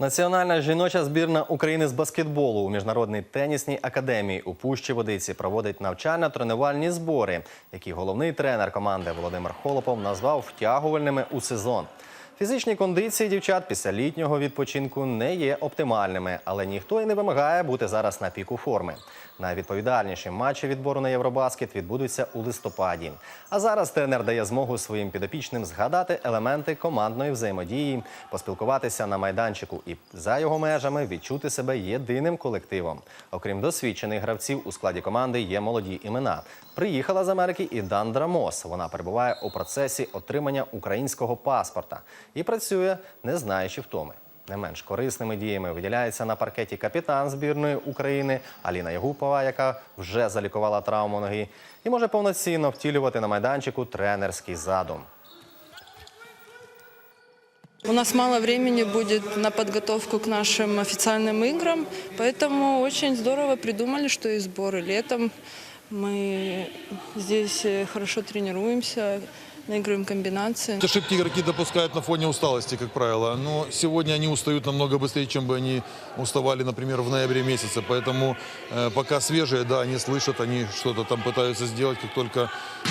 Національна жіноча збірна України з баскетболу у міжнародній тенісній академії у Пущі Водиці проводить навчально-тренувальні збори, які головний тренер команди Володимир Холопов назвав втягувальними у сезон. Фізичні кондиції дівчат після літнього відпочинку не є оптимальними, але ніхто і не вимагає бути зараз на піку форми. Найвідповідальніші матчі відбору на Євробаскет відбудуться у листопаді. А зараз тренер дає змогу своїм підопічним згадати елементи командної взаємодії, поспілкуватися на майданчику і за його межами відчути себе єдиним колективом. Окрім досвідчених гравців, у складі команди є молоді імена Приїхала з Америки і Дандра Мос. Вона перебуває у процесі отримання українського паспорта і працює, не знаючи втоми. Не менш корисними діями виділяється на паркеті капітан збірної України Аліна Ягупова, яка вже залікувала травму ноги, і може повноцінно втілювати на майданчику тренерський задум. У нас мало времени будет на подготовку к нашим официальным играм, поэтому очень здорово придумали, что и сборы летом. Мы здесь э, хорошо тренируемся, наигрываем комбинации. Ошибки игроки допускают на фоне усталости, как правило. Но сегодня они устают намного быстрее, чем бы они уставали, например, в ноябре месяце. Поэтому э, пока свежие, да, они слышат, они что-то там пытаются сделать, как только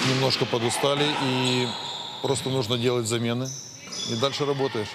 немножко подустали. И просто нужно делать замены. И дальше работаешь.